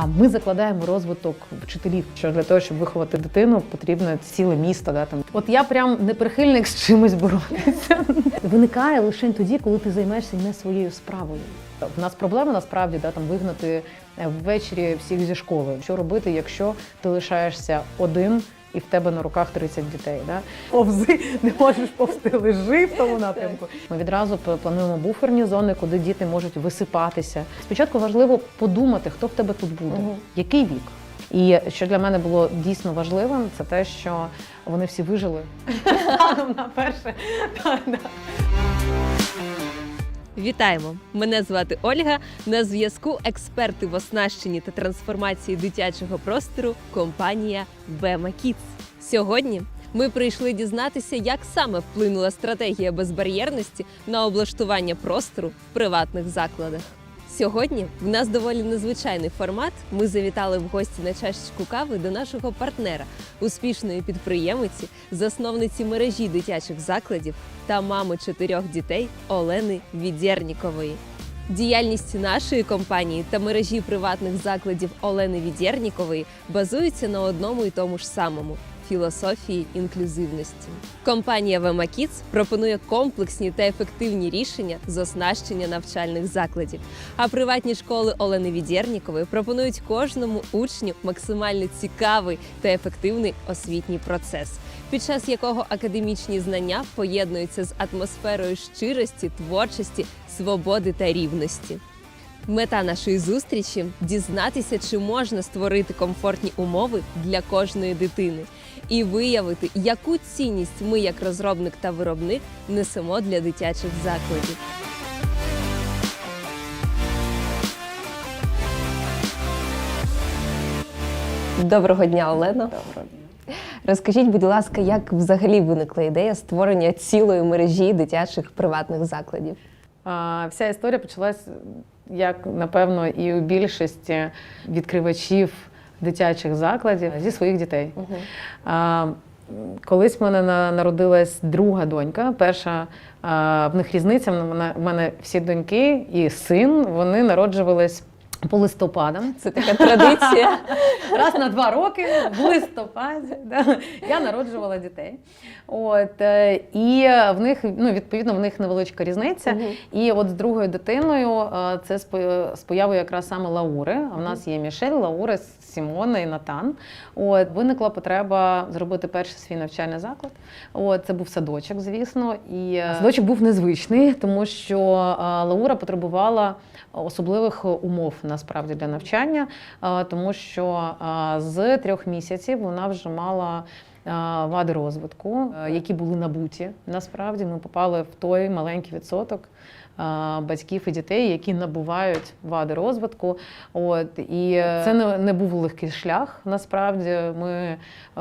А ми закладаємо розвиток вчителів, що для того, щоб виховати дитину, потрібно ціле місто. Да, там. От я прям не прихильник з чимось боротися. Виникає лише тоді, коли ти займаєшся не своєю справою. У нас проблема насправді да, там вигнати е, ввечері всіх зі школи. Що робити, якщо ти лишаєшся один? І в тебе на руках 30 дітей. Да? Повзи, не можеш повзти, лежи в тому напрямку. Ми відразу плануємо буферні зони, куди діти можуть висипатися. Спочатку важливо подумати, хто в тебе тут буде, угу. який вік. І що для мене було дійсно важливим, це те, що вони всі вижили. Станом на перше. Вітаємо! Мене звати Ольга. На зв'язку експерти в оснащенні та трансформації дитячого простору компанія Bema Kids. Сьогодні ми прийшли дізнатися, як саме вплинула стратегія безбар'єрності на облаштування простору в приватних закладах. Сьогодні в нас доволі незвичайний формат. Ми завітали в гості на чашечку кави до нашого партнера, успішної підприємиці, засновниці мережі дитячих закладів та мами чотирьох дітей Олени Відєрнікової. Діяльність нашої компанії та мережі приватних закладів Олени Відєрнікової базується на одному і тому ж самому філософії інклюзивності. Компанія Kids пропонує комплексні та ефективні рішення з оснащення навчальних закладів. А приватні школи Олени Відєрнікової пропонують кожному учню максимально цікавий та ефективний освітній процес, під час якого академічні знання поєднуються з атмосферою щирості, творчості, свободи та рівності. Мета нашої зустрічі дізнатися, чи можна створити комфортні умови для кожної дитини і виявити, яку цінність ми, як розробник та виробник, несемо для дитячих закладів. Доброго дня. Доброго дня. Розкажіть, будь ласка, як взагалі виникла ідея створення цілої мережі дитячих приватних закладів? А, Вся історія почалась, як напевно, і у більшості відкривачів дитячих закладів зі своїх дітей. А, Колись в мене на- народилась друга донька. Перша в них різниця. В мене всі доньки і син вони народжувались по листопадам. Це така традиція. Раз на два роки в листопаді да, я народжувала дітей. От, е, і в них, ну, відповідно, в них невеличка різниця. Мгм. І от з другою дитиною е, це з появою якраз саме Лаури. А в нас є Мішель, Лаура, Сімона і Натан. От виникла потреба зробити перший свій навчальний заклад. От це був садочок, звісно. І е, садочок був незвичний, тому що Лаура потребувала особливих умов насправді для навчання, е, тому що е, з трьох місяців вона вже мала. е, Вади розвитку, які були набуті. Насправді ми попали в той маленький відсоток батьків і дітей, які набувають вади розвитку. От і е, це не, не був легкий шлях. Насправді ми е,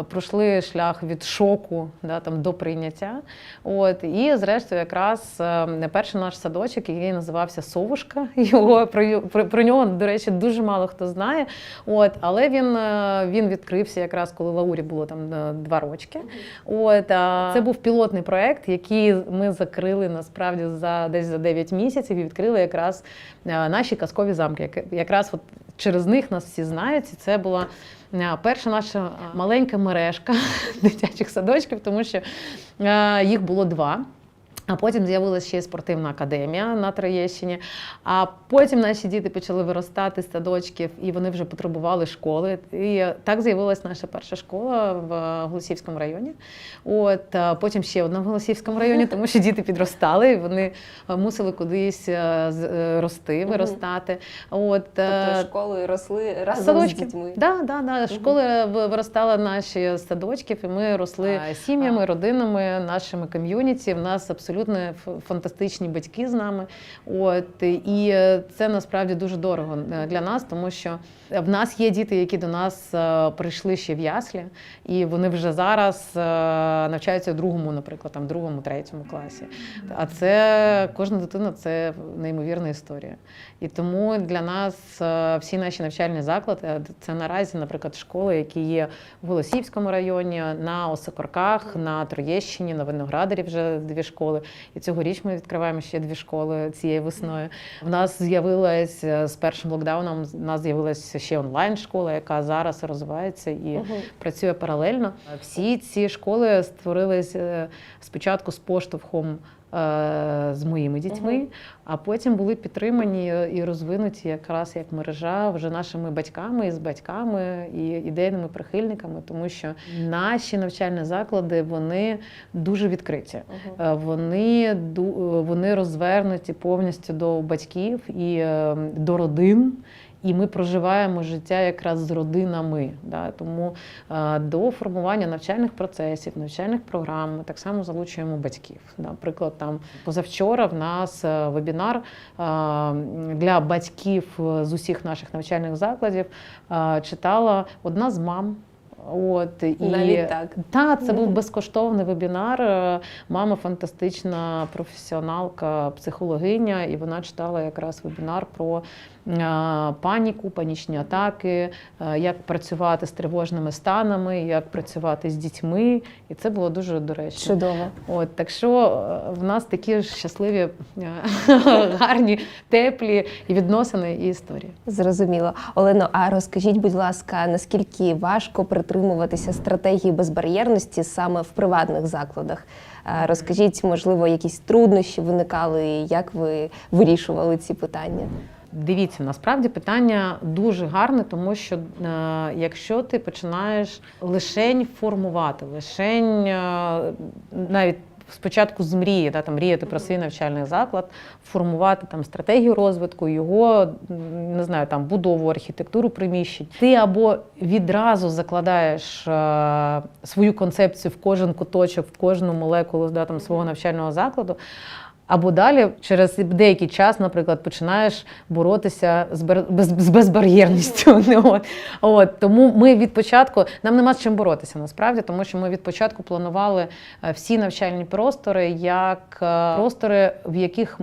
пройшли шлях від шоку да, там, до прийняття. От і зрештою, якраз е, перший наш садочок, який називався Совушка. Його про, про, про нього, до речі, дуже мало хто знає. От, але він, е, він відкрився якраз коли Лаурі було там два рочки. От це був пілотний проект, який ми закрили насправді за десь за 9 місяців і відкрили якраз е, наші казкові замки. Якраз от через них нас всі знають. І це була е, перша наша е, маленька мережка дитячих садочків, тому що їх було два. А потім з'явилася ще спортивна академія на Троєщині. А потім наші діти почали виростати з садочків, і вони вже потребували школи. І так з'явилася наша перша школа в Голосівському районі. От потім ще одна в Голосівському районі, тому що діти підростали, і вони мусили кудись е, е, рости, виростати. От е, Тобто школи росли разом Садочки. з дітьми. Да, да, да. Школи виростали наші садочків, і ми росли сім'ями, родинами, нашими ком'юніті. В нас абсолютно ф- фантастичні батьки з нами. От і е, це насправді дуже дорого е, для нас, тому що в нас є діти, які до нас е, прийшли ще в яслі, і вони вже зараз навчаються в другому, наприклад, там другому, третьому класі. А це кожна дитина це неймовірна історія. І тому для нас всі наші навчальні заклади це наразі, наприклад, школи, які є в Голосівському районі, на Осокорках, на Троєщині, на Виноградарі вже дві школи. Школи. І цьогоріч ми відкриваємо ще дві школи цією весною. В нас з'явилась е, з першим локдауном. У нас з'явилася ще онлайн школа, яка зараз розвивається і працює паралельно. Всі ці школи створились е, спочатку з поштовхом. Е, З моїми дітьми, а потім були підтримані і розвинуті якраз як мережа вже нашими батьками і з батьками і ідейними прихильниками, тому що наші навчальні заклади вони дуже відкриті. Е, Вони е, вони розвернуті повністю до батьків і е, до родин. І ми проживаємо життя якраз з родинами. Да? Тому е, до формування навчальних процесів, навчальних програм ми так само залучуємо батьків. Наприклад, там позавчора в нас е, вебінар е, для батьків з усіх наших навчальних закладів читала одна з мам. От і Навіть так. та це був безкоштовний вебінар. Мама фантастична професіоналка, психологиня, і вона читала якраз вебінар про паніку, панічні атаки, е, як працювати з тривожними станами, як працювати з дітьми. І це було дуже доречно. Чудово. От так що е, в нас такі ж щасливі, е, гарні, теплі і відносини і історії. Зрозуміло. Олено, а розкажіть, будь ласка, наскільки важко притримуватися стратегії безбар'єрності саме в приватних закладах? Розкажіть, можливо, якісь труднощі виникали, як ви вирішували ці питання? Дивіться, насправді питання дуже гарне, тому що е, якщо ти починаєш лишень формувати, лишень е, навіть спочатку з мрії, да, там, мріяти про свій навчальний заклад, формувати там стратегію розвитку, його не знаю, там будову, архітектуру приміщень. Ти або відразу закладаєш е, свою концепцію в кожен куточок, в кожну молекулу да, там, свого навчального закладу. Або далі, через деякий час, наприклад, починаєш боротися з, бер... без... з безбар'єрністю. Ну, От. От. Тому ми від початку, нам нема з чим боротися насправді, тому що ми від початку планували е, всі навчальні простори як е, простори, в яких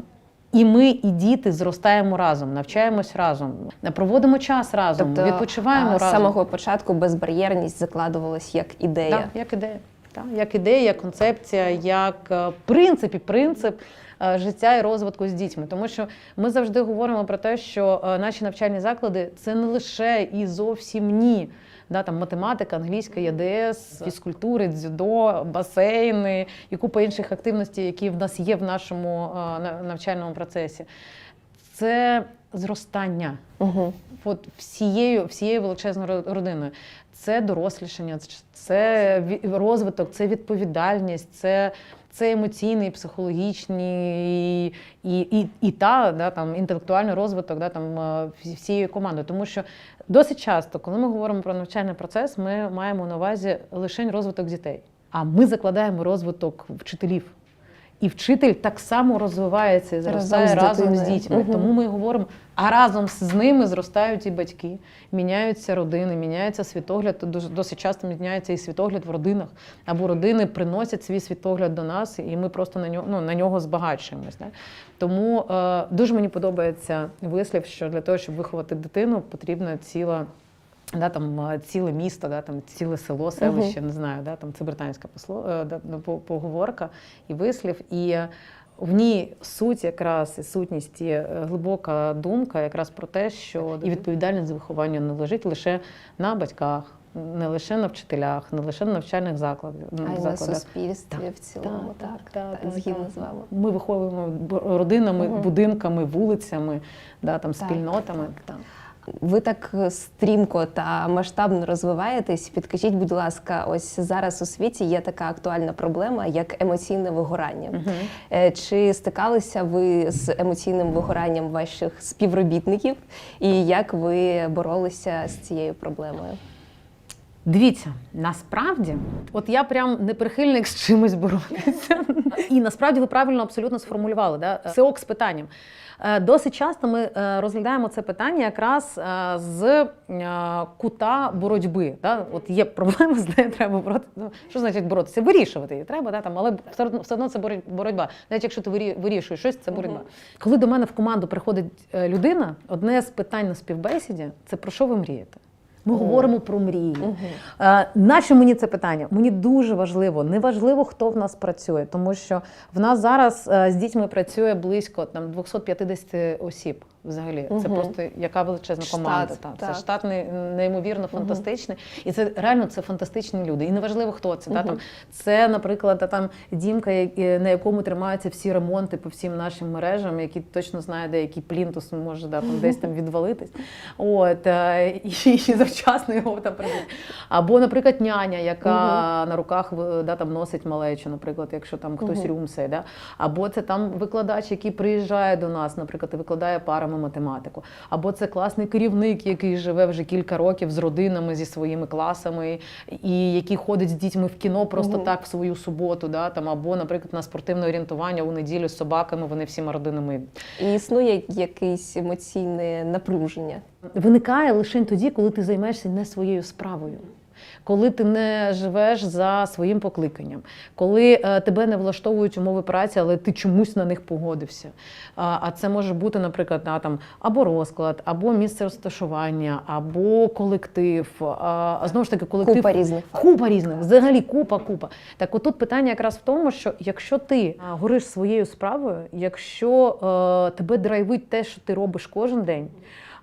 і ми, і діти зростаємо разом, навчаємось разом, проводимо час разом, відпочиваємо Тобто, а, з разом. самого початку безбар'єрність закладувалась як ідея. Так, як ідея. Так, як ідея, як концепція, як е, принцип е, життя і розвитку з дітьми. Тому що ми завжди говоримо про те, що е, наші навчальні заклади це не лише і зовсім ні. Да, там математика, англійська, ЄДС, фізкультури, дзюдо, басейни і купа інших активностей, які в нас є в нашому е, навчальному процесі. Це зростання Угу. от всією, всією величезною родиною. Це дорослішання, це розвиток, це відповідальність, це, це емоційний, психологічний і, і, і, і та да, там, інтелектуальний розвиток да, там, е, всієї команди. Тому що досить часто, коли ми говоримо про навчальний процес, ми маємо на увазі лише розвиток дітей. А ми закладаємо розвиток вчителів. І вчитель так само розвивається і зростає Разом з разом з, дитиною. дітьми. Мгм. Тому ми говоримо, а разом з ними зростають і батьки, міняються родини, міняється світогляд. Досить часто міняється і світогляд в родинах. Або родини приносять свій світогляд до нас, і ми просто на нього ну, на нього збагачуємось. Да? Тому е, дуже мені подобається вислів, що для того, щоб виховати дитину, потрібна ціла. Да, там ціле місто, да, там ціле село, селище, не знаю, да, там це британська посло, е, да, ну, поговорка і вислів. І в ній суть якраз і сутність і е, глибока думка якраз про те, що і відповідальність за виховання не лежить лише на батьках, не лише на вчителях, не лише на навчальних закладах. А й на суспільстві в цілому, так, так, так, згідно так. з вами. Ми виховуємо родинами, Мгм. будинками, вулицями, да, там, Так, спільнотами. так, Ви так стрімко та масштабно розвиваєтесь. Підкажіть, будь ласка, ось зараз у світі є така актуальна проблема, як емоційне вигорання. Е, Чи стикалися ви з емоційним вигоранням ваших співробітників, і як ви боролися з цією проблемою? Дивіться, насправді, от я прям не прихильник з чимось боротися. І насправді ви правильно абсолютно сформулювали. Да? Це ок з питанням. Е, Досить часто ми е, розглядаємо це питання якраз е, з е, кута боротьби. Да? От є проблема, з нею треба боротися. Ну, що значить боротися? Вирішувати її треба, да? там, але все одно, це боротьба. Навіть якщо ти вирішуєш щось, це боротьба. Коли до мене в команду приходить е, людина, одне з питань на співбесіді це про що ви мрієте? Ми говоримо про мрії. Е, Нащо мені це питання? Мені дуже важливо. Не важливо, хто в нас працює, тому що в нас зараз е, з дітьми працює близько там 250 осіб. Взагалі, це просто яка величезна Штат, команда. Та. так. Це штат не- неймовірно фантастичний. І це реально це фантастичні люди. І неважливо, хто це. Та, там, це, наприклад, та, там дімка, на якому тримаються всі ремонти по всім нашим мережам, який точно знає, де який плінтус може да, там, десь там відвалитись. От, е, і, і завчасно його там. Або, наприклад, няня, яка на руках да, там, носить малечу, наприклад, якщо там хтось Мгм. рюмсає. Да? Або це там викладач, який приїжджає до нас, наприклад, і викладає парами математику. Або це класний керівник, який живе вже кілька років з родинами, зі своїми класами, і який ходить з дітьми в кіно просто Мгм. так в свою суботу. Да? Там, або, наприклад, на спортивне орієнтування у неділю з собаками, вони всіма родинами І існує якесь емоційне напруження. виникає лише тоді, коли ти займаєшся не своєю справою. Коли ти не живеш за своїм покликанням, коли е, тебе не влаштовують умови праці, але ти чомусь на них погодився. А, це може бути, наприклад, на, там, або розклад, або місце розташування, або колектив. А знову ж таки, колектив Купа різних Купа різних, взагалі купа, купа. Так отут питання якраз в тому, що якщо ти гориш своєю справою, якщо е, тебе драйвить те, що ти робиш кожен день,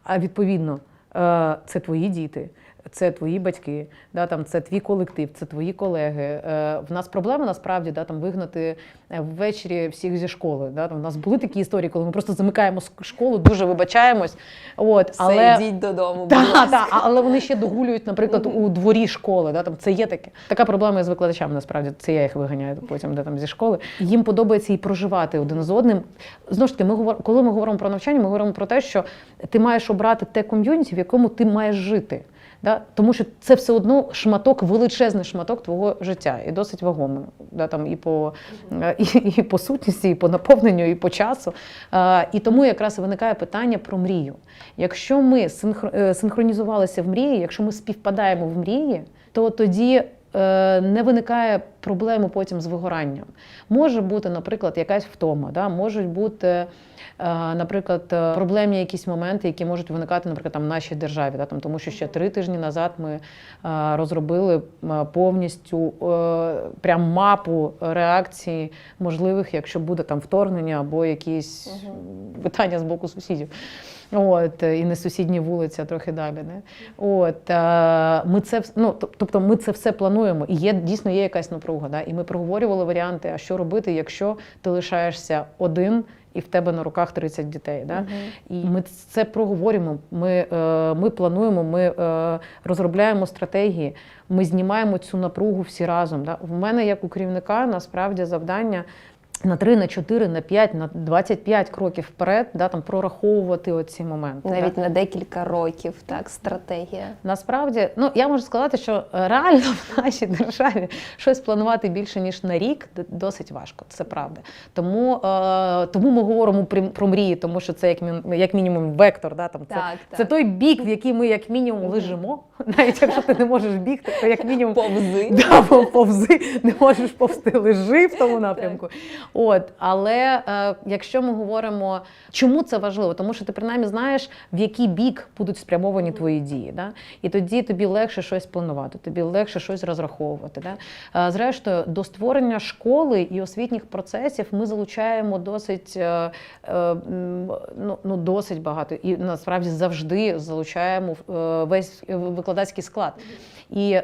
а відповідно е, це твої діти. Це твої батьки, да, там, це твій колектив, це твої колеги. Е, в нас проблема насправді да, там, вигнати е, ввечері всіх зі школи. Да, там, у нас були такі історії, коли ми просто замикаємо школу, дуже вибачаємось. От, Все, йдіть додому. будь ласка. так, але вони ще догулюють, наприклад, у дворі школи. Да, там це є таке. Така проблема з викладачами, насправді. Це я їх виганяю потім, де там зі школи. Їм подобається і проживати один з одним. Знову ж таки, ми говор... коли ми говоримо про навчання, ми говоримо про те, що ти маєш обрати те ком'юніті, в якому ти маєш жити. Да? Тому що це все одно шматок, величезний шматок твого життя і досить вагомий. Да? Там, і, по, е, і, і по сутності, і по наповненню, і по часу. А, І тому якраз виникає питання про мрію. Якщо ми е, синхронізувалися в мрії, якщо ми співпадаємо в мрії, то тоді е, не виникає проблеми потім з вигоранням. Може бути, наприклад, якась втома, да? можуть бути, е, наприклад, е, проблемні якісь моменти, які можуть виникати, наприклад, там в нашій державі. Да? Там, тому що ще три тижні назад ми е, розробили е, повністю е, прям мапу реакцій можливих, якщо буде там вторгнення або якісь питання з боку сусідів. От, і не сусідні вулиці, а трохи далі. Не? От, е, ми це, ну, тобто ми це все плануємо, і є, дійсно є якась напруга. Да? І ми проговорювали варіанти, а що робити, якщо ти лишаєшся один і в тебе на руках 30 дітей. Да? І ми це проговорюємо. Ми, е, ми плануємо, ми е, розробляємо стратегії, ми знімаємо цю напругу всі разом. Да? В мене, як у керівника, насправді завдання. На 3, на 4, на 5, на 25 кроків вперед, да, там прораховувати оці моменти. да. Навіть на декілька років, так, стратегія. Насправді, ну я можу сказати, що реально в нашій державі щось планувати більше ніж на рік досить важко. Це правда. Тому, е, тому ми говоримо про, мрії, тому що це як, мін- як мінімум вектор. Да, там, це, Так, це той бік, в який ми як мінімум лежимо. Навіть якщо ти не можеш бігти, то як мінімум Повзи. Да, повзи, не можеш повзти, лежи в тому напрямку. От, але е, якщо ми говоримо, чому це важливо? Тому що ти принаймні знаєш, в який бік будуть спрямовані твої дії. Да? І тоді тобі легше щось планувати, тобі легше щось розраховувати. Да? Е, Зрештою, до створення школи і освітніх процесів ми залучаємо досить, е, е, ну, ну, досить багато. І насправді завжди залучаємо е, весь викладацький склад. І е,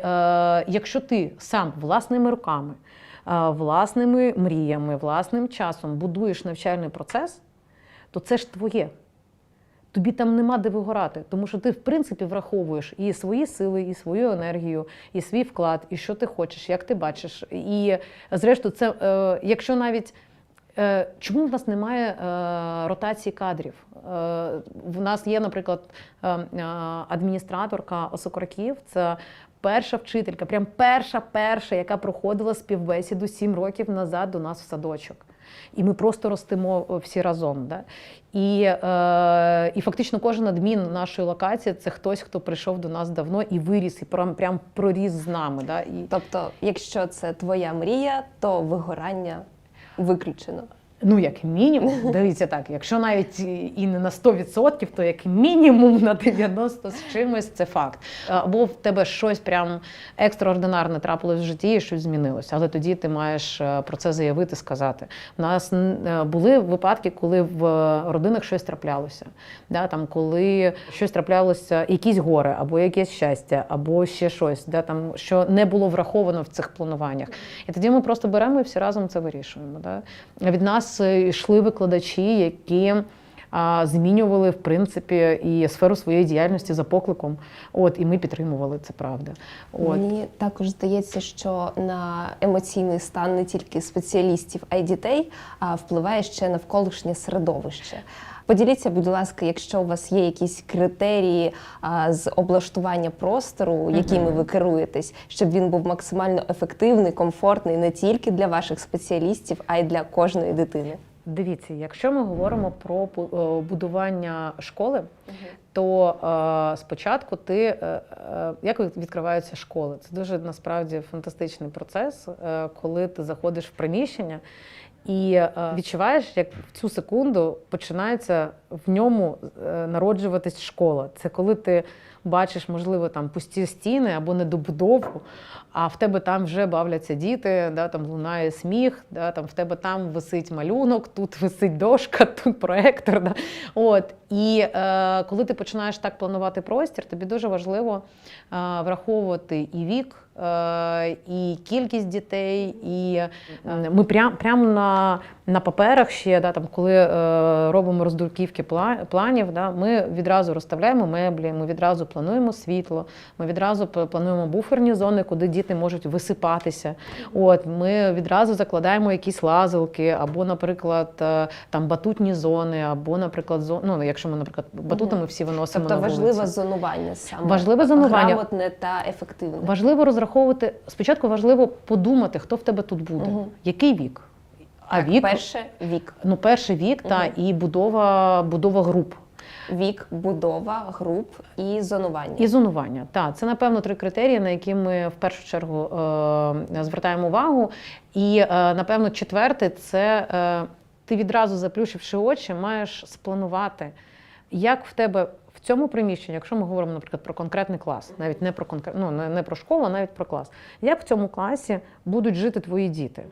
якщо ти сам власними руками, е, власними мріями, власним часом будуєш навчальний процес, то це ж твоє. Тобі там нема де вигорати, тому що ти, в принципі, враховуєш і свої сили, і свою енергію, і свій вклад, і що ти хочеш, як ти бачиш. І зрештою, це е, якщо навіть Е, Чому в нас немає е, ротації кадрів? Е, в нас є, наприклад, е, е, адміністраторка Осокорків. Це перша вчителька, прям перша, перша, яка проходила співбесіду сім років назад до нас в садочок. І ми просто ростемо е, всі разом. Да? І, е, і фактично кожен адмін нашої локації це хтось, хто прийшов до нас давно і виріс, і прям, прям проріс з нами. Да? І, Тобто, якщо це твоя мрія, то вигорання виключено. Ну, як мінімум, дивіться так, якщо навіть і не на 100%, то як мінімум на 90 з чимось це факт. Або в тебе щось прям екстраординарне трапилось в житті і щось змінилося. Але тоді ти маєш е, про це заявити, сказати. У нас е, були випадки, коли в родинах щось траплялося. Да, там, коли щось траплялося, якісь горе, або якесь щастя, або ще щось, да, там, що не було враховано в цих плануваннях. І тоді ми просто беремо і всі разом це вирішуємо. Да. Від нас е, йшли викладачі, які змінювали в принципі і сферу своєї діяльності за покликом. От і ми підтримували це правда. От Мені також здається, що на емоційний стан не тільки спеціалістів, а й дітей а впливає ще навколишнє середовище. Поділіться, будь ласка, якщо у вас є якісь критерії а, з облаштування простору, якими ви керуєтесь, щоб він був максимально ефективний, комфортний не тільки для ваших спеціалістів, а й для кожної дитини. Дивіться, якщо ми говоримо про е, будування школи, то е, спочатку ти е, як відкриваються школи? Це дуже насправді фантастичний процес, е, коли ти заходиш в приміщення. І е, відчуваєш, як в цю секунду починається в ньому народжуватись школа. Це коли ти бачиш, можливо, там пусті стіни або недобудову, а в тебе там вже бавляться діти, да, там лунає сміх, да, там в тебе там висить малюнок, тут висить дошка, тут проектор. Да. От. І е, коли ти починаєш так планувати простір, тобі дуже важливо е, враховувати і вік, е, і кількість дітей, і е, ми прям, прям на, на паперах ще, да, там, коли е, робимо роздурківки планів, да, ми відразу розставляємо меблі, ми відразу плануємо світло, ми відразу плануємо буферні зони, куди діти можуть висипатися. От, ми відразу закладаємо якісь лазилки, або, наприклад, е, там батутні зони, або, наприклад, зон... ну, якщо ми, наприклад, батутами всі виносимо Тобто на важливе зонування саме Важливе зонування. грамотне та ефективне. Важливо розраховувати. Спочатку важливо подумати, хто в тебе тут буде, Мгм. який вік. А Так, вік, перше вік. ну перший вік та і будова, будова груп. Вік, будова, груп і зонування. І зонування. Так, це напевно три критерії, на які ми в першу чергу е, звертаємо увагу. І е, напевно, четвертий це е, ти відразу заплющивши очі, маєш спланувати, як в тебе. В цьому приміщенні, якщо ми говоримо, наприклад, про конкретний клас, навіть не про конкрет, ну, не, про школу, а навіть про клас, як в цьому класі будуть жити твої діти?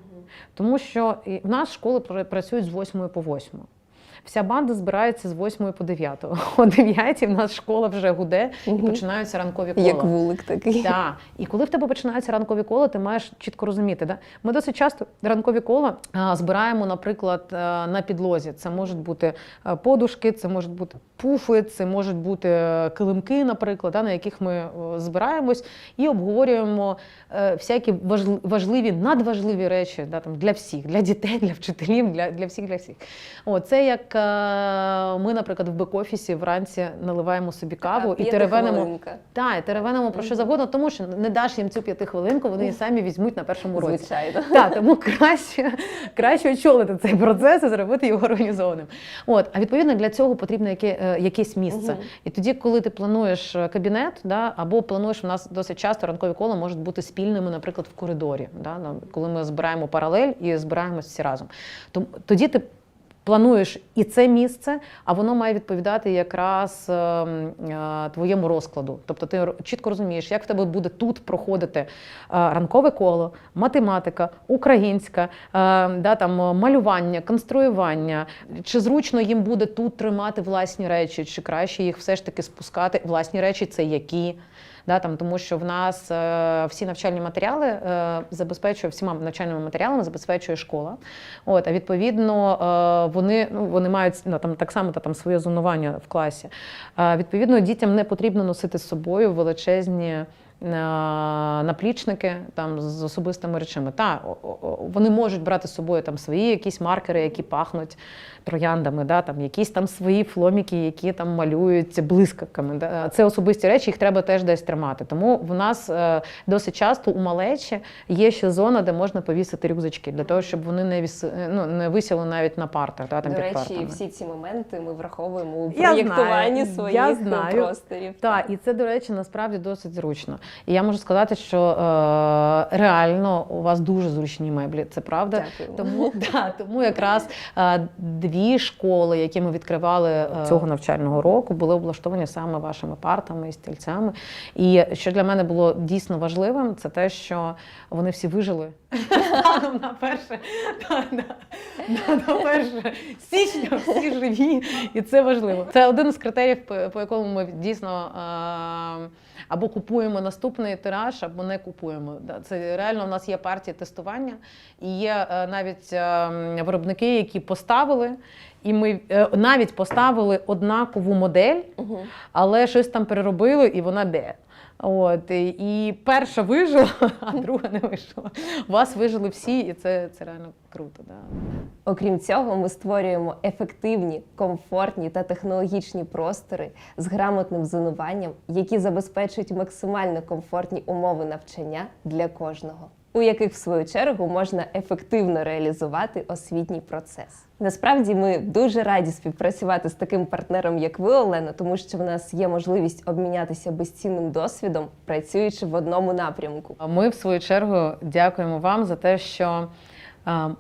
Тому що в нас школи пр- працюють з 8 по 8. Вся банда збирається з 8 по 9. О 9 в нас школа вже гуде і починаються ранкові кола. Як вулик такий. Так. І коли в тебе починаються ранкові кола, ти маєш чітко розуміти. Да? Ми досить часто ранкові кола збираємо, наприклад, е, на підлозі. Це можуть бути е, подушки, це можуть бути пуфи, це можуть бути е, килимки, наприклад, да, на яких ми збираємось і обговорюємо всякі важливі, надважливі речі да, там, для всіх, для дітей, для вчителів, для, для всіх, для всіх. О, це як ми, наприклад, в бек-офісі вранці наливаємо собі каву і теревенимо. Так, і теревенимо про що завгодно, тому що не даш їм цю п'ятихвилинку, вони її самі візьмуть на першому році. Звичайно. Так, тому краще, краще очолити цей процес і зробити його організованим. От, а відповідно для цього потрібно яке, е, якесь місце. Мгм. І тоді, коли ти плануєш е, кабінет, да, або плануєш, у нас досить часто ранкові кола можуть бути спільними, наприклад, в коридорі, да, коли ми збираємо паралель і збираємось всі разом. Тому тоді ти. Плануєш і це місце, а воно має відповідати якраз е, е, твоєму розкладу. Тобто ти чітко розумієш, як в тебе буде тут проходити е, ранкове коло, математика, українська, е, да, там, малювання, конструювання. Чи зручно їм буде тут тримати власні речі, чи краще їх все ж таки спускати? Власні речі це які? Да, там, тому що в нас е, всі навчальні матеріали е, забезпечує всіма навчальними матеріалами забезпечує школа. От, а відповідно, е, вони, ну, вони мають ну, там, так само та, там, своє зонування в класі. Е, відповідно, дітям не потрібно носити з собою величезні. Е, Наплічники там з особистими речами. Та вони можуть брати з собою там свої якісь маркери, які пахнуть трояндами, да, там якісь там свої фломіки, які там малюють блискавками. Да. Це особисті речі, їх треба теж десь тримати. Тому в нас е, досить часто у малечі є ще зона, де можна повісити рюкзачки, для того, щоб вони не віси, ну, не висіли навіть на партах. Да, там До під речі, партами. всі ці моменти ми враховуємо у проєктуванні своїх я знаю. просторів. Так, і це, до речі, насправді досить зручно. І я можу сказати, що е, реально у вас дуже зручні меблі, це правда. Дякую. Тому, да, тому якраз е, дві школи, які ми відкривали е, цього навчального року, були облаштовані саме вашими партами і стільцями. І що для мене було дійсно важливим, це те, що вони всі вижили. Станом на перше, на, на, на, на перше січня всі живі, і це важливо. Це один з критеріїв, по, якому ми дійсно або купуємо наступний тираж, або не купуємо. Це реально у нас є партії тестування, і є е, навіть е, виробники, які поставили, і ми е, навіть поставили однакову модель, але щось там переробили, і вона де. От, і- перша вижила, а друга не вижила. Вас вижили всі, і це, це реально круто. Да. Окрім цього, ми створюємо ефективні, комфортні та технологічні простори з грамотним зонуванням, які забезпечують максимально комфортні умови навчання для кожного, у яких в свою чергу можна ефективно реалізувати освітній процес. Насправді ми дуже раді співпрацювати з таким партнером, як ви, Олена, тому що в нас є можливість обмінятися безцінним досвідом, працюючи в одному напрямку. Ми, в свою чергу, дякуємо вам за те, що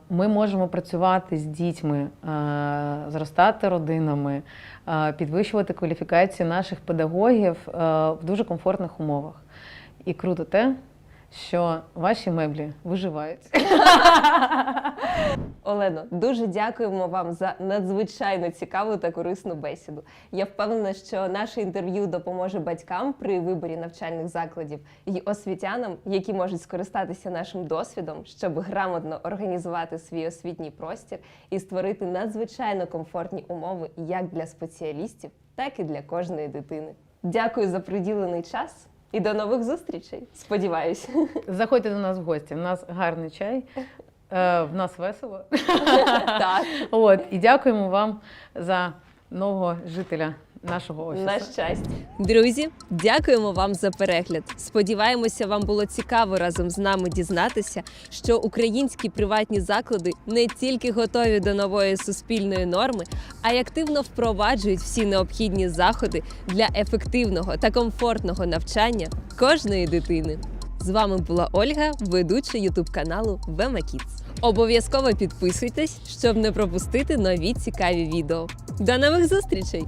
ми можемо працювати з дітьми, зростати родинами, підвищувати кваліфікацію наших педагогів в дуже комфортних умовах. І круто те, що ваші меблі виживають. Олено, дуже дякуємо вам за надзвичайно цікаву та корисну бесіду. Я впевнена, що наше інтерв'ю допоможе батькам при виборі навчальних закладів і освітянам, які можуть скористатися нашим досвідом, щоб грамотно організувати свій освітній простір і створити надзвичайно комфортні умови як для спеціалістів, так і для кожної дитини. Дякую за приділений час і до нових зустрічей. Сподіваюся. Заходьте до нас в гості. У нас гарний чай, е, в нас весело. Так, От, і дякуємо вам за нового жителя нашого офісу. на щастя. Друзі, дякуємо вам за перегляд. Сподіваємося, вам було цікаво разом з нами дізнатися, що українські приватні заклади не тільки готові до нової суспільної норми, а й активно впроваджують всі необхідні заходи для ефективного та комфортного навчання кожної дитини. З вами була Ольга, ведуча ютуб каналу Вема Kids. Обов'язково підписуйтесь, щоб не пропустити нові цікаві відео. До нових зустрічей!